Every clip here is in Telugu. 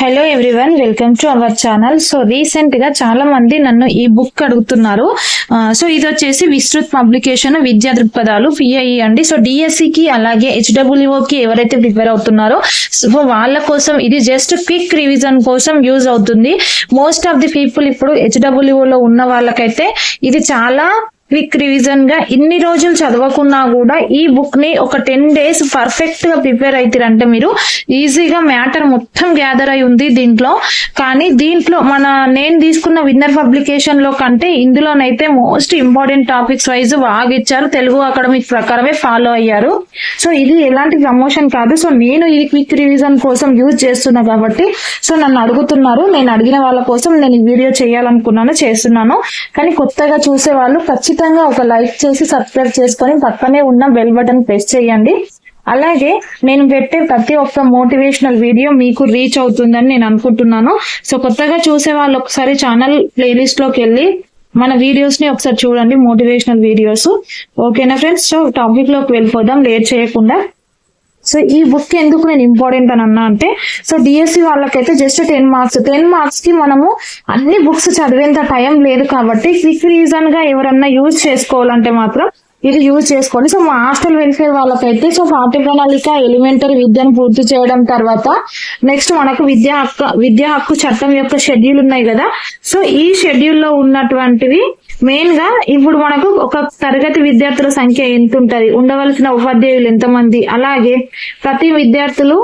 Hello everyone welcome to our channel so రీసెంట్గా చాలా మంది నన్ను ఈ బుక్ అడుగుతున్నారు. సో ఇది వచ్చేసి విస్తృత్ పబ్లికేషన్ విద్యా దృక్పథాలు పిఐఈ అండి. సో డిఎస్సికి అలాగే హెచ్డబ్ల్యూఓకి ఎవరైతే ప్రిపేర్ అవుతున్నారో సో వాళ్ళ కోసం ఇది జస్ట్ క్విక్ రివిజన్ కోసం యూజ్ అవుతుంది. మోస్ట్ ఆఫ్ ది పీపుల్ ఇప్పుడు హెచ్డబ్ల్యూఓలో ఉన్న వాళ్ళకైతే ఇది చాలా క్విక్ రివిజన్గా ఇన్ని రోజులు చదవకున్నా కూడా ఈ బుక్ని ఒక టెన్ డేస్ పర్ఫెక్ట్గా ప్రిపేర్ అవుతారంటే మీరు ఈజీగా మ్యాటర్ మొత్తం గ్యాదర్ అయి ఉంది దీంట్లో. కానీ దీంట్లో మన నేను తీసుకున్న విన్నర్ పబ్లికేషన్లో కంటే ఇందులోనైతే మోస్ట్ ఇంపార్టెంట్ టాపిక్స్ వైజ్ బాగా ఇచ్చారు. తెలుగు అకాడమిక్ ప్రకారమే ఫాలో అయ్యారు. సో ఇది ఎలాంటి ప్రమోషన్ కాదు. సో నేను ఈ క్విక్ రివిజన్ కోసం యూజ్ చేస్తున్నా కాబట్టి సో నన్ను అడుగుతున్నారు. నేను అడిగిన వాళ్ళ కోసం నేను ఈ వీడియో చేయాలనుకున్నాను చేస్తున్నాను. కానీ కొత్తగా చూసే వాళ్ళు ఖచ్చితంగా ఖచ్చితంగా ఒక లైక్ చేసి సబ్స్క్రైబ్ చేసుకొని పక్కనే ఉన్న బెల్ బటన్ ప్రెస్ చేయండి. అలాగే నేను పెట్టే ప్రతి ఒక్క మోటివేషనల్ వీడియో మీకు రీచ్ అవుతుందని నేను అనుకుంటున్నాను. సో కొత్తగా చూసే వాళ్ళు ఒకసారి ఛానల్ ప్లేలిస్ట్లోకి వెళ్ళి మన వీడియోస్ని ఒకసారి చూడండి మోటివేషనల్ వీడియోస్. ఓకేనా ఫ్రెండ్స్? సో టాపిక్లోకి వెళ్ళిపోదాం లేట్ చేయకుండా. సో ఈ బుక్ ఎందుకు నేను ఇంపార్టెంట్ అని అన్నా అంటే సో డిఎస్సి వాళ్ళకైతే జస్ట్ టెన్ మార్క్స్ టెన్ మార్క్స్కి మనము అన్ని బుక్స్ చదివేంత టైం లేదు కాబట్టి క్విక్ రీజన్గా ఎవరన్నా యూజ్ చేసుకోవాలంటే మాత్రం ఇది యూజ్ చేసుకోండి. సో మా హాస్టల్ వెల్ఫేర్ వాళ్ళకైతే సో పాఠ్య ప్రణాళిక ఎలిమెంటరీ విద్యను పూర్తి చేయడం తర్వాత నెక్స్ట్ మనకు విద్యా హక్కు విద్యా హక్కు చట్టం యొక్క షెడ్యూల్ ఉన్నాయి కదా. సో ఈ షెడ్యూల్లో ఉన్నటువంటివి మెయిన్గా ఇప్పుడు మనకు ఒక తరగతి విద్యార్థుల సంఖ్య ఎంత ఉంటది ఉండవలసిన ఉపాధ్యాయులు ఎంతమంది? అలాగే ప్రతి విద్యార్థులు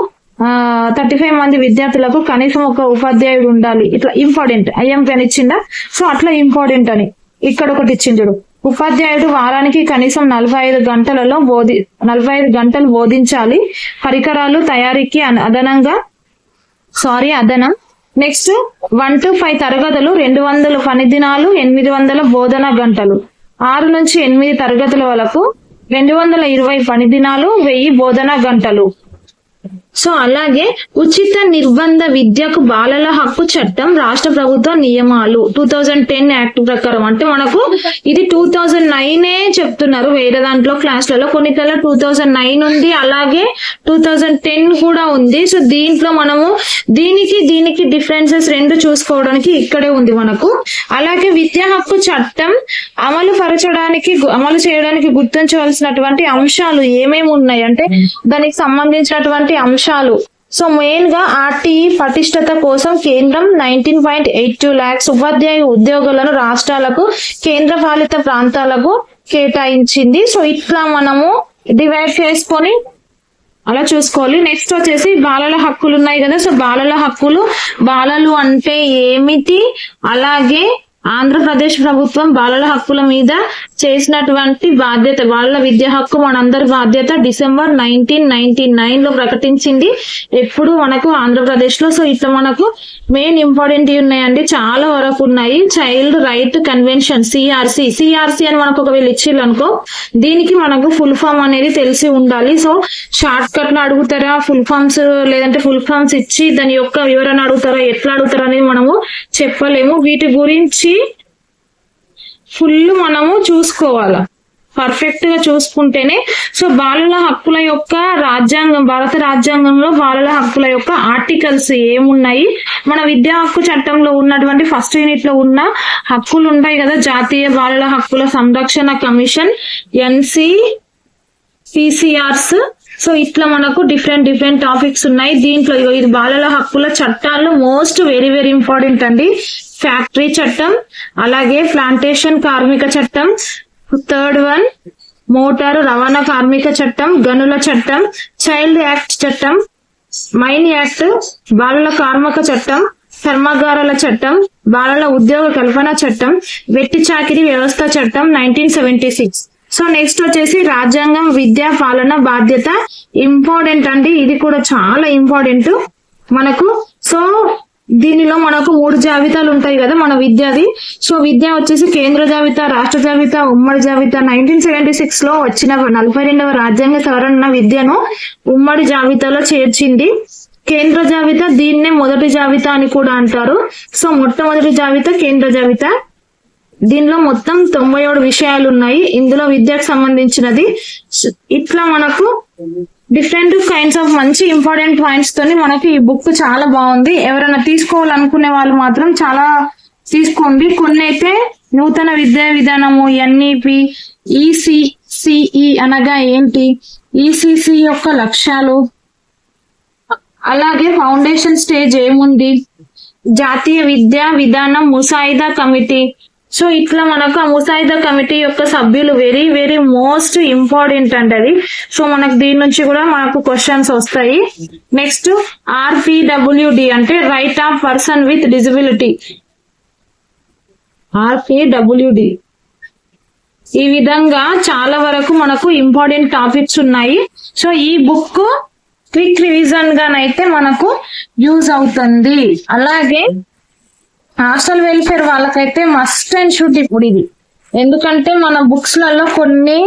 థర్టీ ఫైవ్ మంది విద్యార్థులకు కనీసం ఒక ఉపాధ్యాయుడు ఉండాలి. ఇట్లా ఇంపార్టెంట్ ఐఎంపీ అని ఇచ్చిందా సో అట్లా ఇంపార్టెంట్ అని. ఇక్కడ ఒకటి ఇచ్చింది ఉపాధ్యాయుడు వారానికి కనీసం నలభై ఐదు గంటలలో బోధి నలభై ఐదు గంటలు బోధించాలి. పరికరాలు తయారీకి అదనంగా సారీ అదనం నెక్స్ట్ వన్ టు ఫైవ్ తరగతులు రెండు వందల పని దినాలు ఎనిమిది వందల బోధన గంటలు. ఆరు నుంచి ఎనిమిది తరగతుల వరకు రెండు వందల ఇరవై పని దినాలు వెయ్యి బోధన గంటలు. సో అలాగే ఉచిత నిర్బంధ విద్యకు బాలల హక్కు చట్టం రాష్ట్ర ప్రభుత్వ నియమాలు టూ థౌజండ్ టెన్ యాక్ట్ ప్రకారం. అంటే మనకు ఇది టూ థౌజండ్ ఏ చెప్తున్నారు. వేరే దాంట్లో క్లాస్లలో కొన్నిట్లలో టూ థౌజండ్ నైన్ ఉంది. అలాగే టూ థౌజండ్ టెన్ కూడా ఉంది. సో దీంట్లో మనము దీనికి దీనికి డిఫరెన్సెస్ రెండు చూసుకోవడానికి ఇక్కడే ఉంది మనకు. అలాగే విద్యా హక్కు చట్టం అమలు పరచడానికి అమలు చేయడానికి గుర్తించవలసినటువంటి అంశాలు ఏమేమి ఉన్నాయి? అంటే దానికి సంబంధించినటువంటి అంశాలు సో మెయిన్గా ఆర్టీఈ పటిష్టత కోసం కేంద్రం nineteen point eight two lakhs ఉపాధ్యాయ ఉద్యోగులను రాష్ట్రాలకు కేంద్ర పాలిత ప్రాంతాలకు కేటాయించింది. సో ఇట్లా మనము డివైడ్ చేసుకొని అలా చూసుకోవాలి. నెక్స్ట్ వచ్చేసి బాలల హక్కులు ఉన్నాయి కదా. సో బాలల హక్కులు బాలలు అంటే ఏమిటి? అలాగే ఆంధ్రప్రదేశ్ ప్రభుత్వం బాలల హక్కుల మీద చేసినటువంటి బాధ్యత బాలల విద్యా హక్కు మనందరి బాధ్యత డిసెంబర్ నైన్టీన్ నైన్టీ నైన్లో ప్రకటించింది. ఎప్పుడు మనకు ఆంధ్రప్రదేశ్లో సో ఇట్లా మనకు మెయిన్ ఇంపార్టెంట్ ఉన్నాయండి. చాలా వరకు ఉన్నాయి. Child right convention CRC CRC అని మనకు ఒకవేళ ఇచ్చిర్రు అనుకో దీనికి మనకు ఫుల్ ఫామ్ అనేది తెలిసి ఉండాలి. సో షార్ట్ కట్లో అడుగుతారా? ఫుల్ ఫామ్స్ లేదంటే ఫుల్ ఫామ్స్ ఇచ్చి దాని యొక్క వివరణ అడుగుతారా? ఎట్లా అడుగుతారా అనేది మనము చెప్పలేము. వీటి గురించి ఫుల్ మనము చూసుకోవాలి. పర్ఫెక్ట్గా చూసుకుంటేనే. సో బాలల హక్కుల యొక్క రాజ్యాంగం భారత రాజ్యాంగంలో బాలల హక్కుల యొక్క ఆర్టికల్స్ ఏమున్నాయి? మన విద్యా హక్కు చట్టంలో ఉన్నటువంటి ఫస్ట్ యూనిట్లో ఉన్న హక్కులు ఉంటాయి కదా జాతీయ బాలల హక్కుల సంరక్షణ కమిషన్ ఎన్సి పిసిఆర్స్ సో ఇట్లా మనకు డిఫరెంట్ డిఫరెంట్ టాపిక్స్ ఉన్నాయి. దీంట్లో ఇది బాలల హక్కుల చట్టాల్లో మోస్ట్ వెరీ వెరీ ఇంపార్టెంట్ అండి. ఫ్యాక్టరీ చట్టం అలాగే ప్లాంటేషన్ కార్మిక చట్టం థర్డ్ వన్ మోటారు రవాణా కార్మిక చట్టం గనుల చట్టం చైల్డ్ యాక్ట్ చట్టం మైన్ యాక్ట్ బాలల కార్మిక చట్టం కర్మాగారాల చట్టం బాలల ఉద్యోగ కల్పన చట్టం వెట్టి చాకిరి వ్యవస్థ చట్టం nineteen seventy six so next వచ్చేసి రాజ్యాంగం విద్యా పాలన బాధ్యత. ఇంపార్టెంట్ అండి ఇది కూడా చాలా ఇంపార్టెంట్ మనకు. సో దీనిలో మనకు మూడు జాబితాలు ఉంటాయి కదా మన విద్యాది. సో విద్య వచ్చేసి కేంద్ర జాబితా రాష్ట్ర జాబితా ఉమ్మడి జాబితా. నైన్టీన్ సెవెంటీ సిక్స్లో వచ్చిన నలభై రెండవ రాజ్యాంగ సవరణ విద్యను ఉమ్మడి జాబితాలో చేర్చింది. కేంద్ర జాబితా దీన్నే మొదటి జాబితా అని కూడా అంటారు. సో మొట్టమొదటి జాబితా కేంద్ర జాబితా. దీనిలో మొత్తం తొంభై ఏడు విషయాలు ఉన్నాయి. ఇందులో విద్యకు సంబంధించినది. ఇట్లా మనకు డిఫరెంట్ కైండ్స్ ఆఫ్ మంచి ఇంపార్టెంట్ పాయింట్స్ తోని మనకి ఈ బుక్ చాలా బాగుంది. ఎవరైనా తీసుకోవాలనుకునే వాళ్ళు మాత్రం చాలా తీసుకోండి. కొన్ని అయితే నూతన విద్యా విధానము ఎన్ఈపి ఈసీసిఈ అనగా ఏంటి? ఈసీసీ యొక్క లక్ష్యాలు అలాగే ఫౌండేషన్ స్టేజ్ ఏముంది? జాతీయ విద్యా విధానం ముసాయిదా కమిటీ సో ఇట్లా మనకు ఆ ముసాయిదా కమిటీ యొక్క సభ్యులు వెరీ వెరీ మోస్ట్ ఇంపార్టెంట్ అండి అది. సో మనకు దీని నుంచి కూడా మనకు క్వశ్చన్స్ వస్తాయి. నెక్స్ట్ ఆర్పిడబ్ల్యూడి అంటే right of person with disability RPWD. ఈ విధంగా చాలా వరకు మనకు ఇంపార్టెంట్ టాపిక్స్ ఉన్నాయి. సో ఈ బుక్ క్విక్ రివిజన్ గానైతే మనకు యూజ్ అవుతుంది. అలాగే హాస్టల్ వెల్ఫేర్ వాళ్ళకైతే మస్ట్ అండ్ షుడ్ ఇప్పుడు ఇది. ఎందుకంటే మన బుక్స్లలో కొన్ని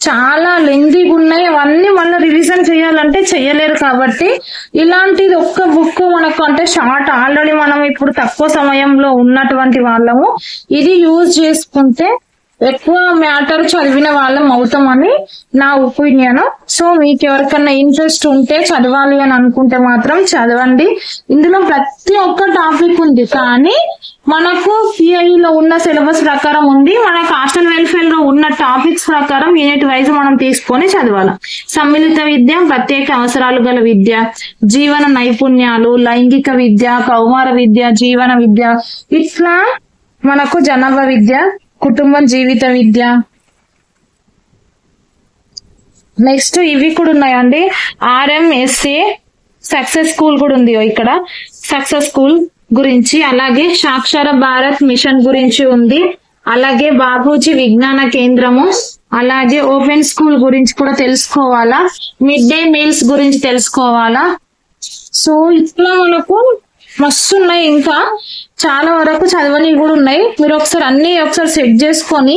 చాలా లెందీగా ఉన్నాయి. అవన్నీ మళ్ళీ రివిజన్ చేయాలంటే చేయలేరు కాబట్టి ఇలాంటిది ఒక్క బుక్ మనకు అంటే షార్ట్ ఆల్రెడీ మనం ఇప్పుడు తక్కువ సమయంలో ఉన్నటువంటి వాళ్ళము ఇది యూజ్ చేసుకుంటే ఎక్కువ మ్యాటర్ చదివిన వాళ్ళం అవుతామని నా ఒపీనియన్. సో మీకు ఎవరికన్నా ఇంట్రెస్ట్ ఉంటే చదవాలి అని అనుకుంటే మాత్రం చదవండి. ఇందులో ప్రతి ఒక్క టాపిక్ ఉంది. కానీ మనకు PIE లో ఉన్న సిలబస్ ప్రకారం ఉంది. మనకు హాస్టల్ వెల్ఫేర్లో ఉన్న టాపిక్స్ ప్రకారం యూనిట్ వైజ్ మనం తీసుకొని చదవాలి. సమ్మిళిత విద్య ప్రత్యేక అవసరాలు గల విద్య జీవన నైపుణ్యాలు లైంగిక విద్య కౌమార విద్య జీవన విద్య ఇట్లా మనకు జనాభా విద్య కుటుంబం జీవిత విద్య. నెక్స్ట్ ఇవి కూడా ఉన్నాయండి. ఆర్ఎంఎస్ఏ సక్సెస్ స్కూల్ కూడా ఉంది ఇక్కడ. సక్సెస్ స్కూల్ గురించి అలాగే సాక్షర భారత్ మిషన్ గురించి ఉంది. అలాగే బాబూజీ విజ్ఞాన కేంద్రము అలాగే ఓపెన్ స్కూల్ గురించి కూడా తెలుసుకోవాలా? మిడ్ డే మీల్స్ గురించి తెలుసుకోవాలా? సో ఇట్లా మనకు మస్తు ఉన్నాయి. ఇంకా చాలా వరకు చదవని కూడా ఉన్నాయి. మీరు ఒకసారి అన్ని ఒకసారి సెట్ చేసుకొని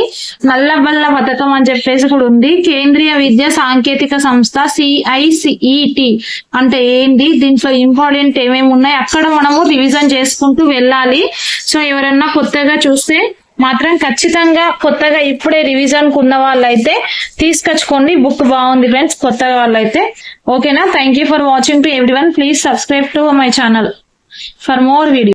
నల్ల బల్ల పథకం అని చెప్పేసి కూడా ఉంది. కేంద్రీయ విద్యా సాంకేతిక సంస్థ సిఐసిఈటి అంటే ఏంటి? దీంట్లో ఇంపార్టెంట్ ఏమేమి ఉన్నాయి? అక్కడ మనము రివిజన్ చేసుకుంటూ వెళ్ళాలి. సో ఎవరన్నా కొత్తగా చూస్తే మాత్రం ఖచ్చితంగా కొత్తగా ఇప్పుడే రివిజన్ ఉన్న వాళ్ళైతే తీసుకొచ్చుకోండి. బుక్ బాగుంది ఫ్రెండ్స్ కొత్తగా వాళ్ళైతే. ఓకేనా thank you for watching to everyone please subscribe to my channel for more video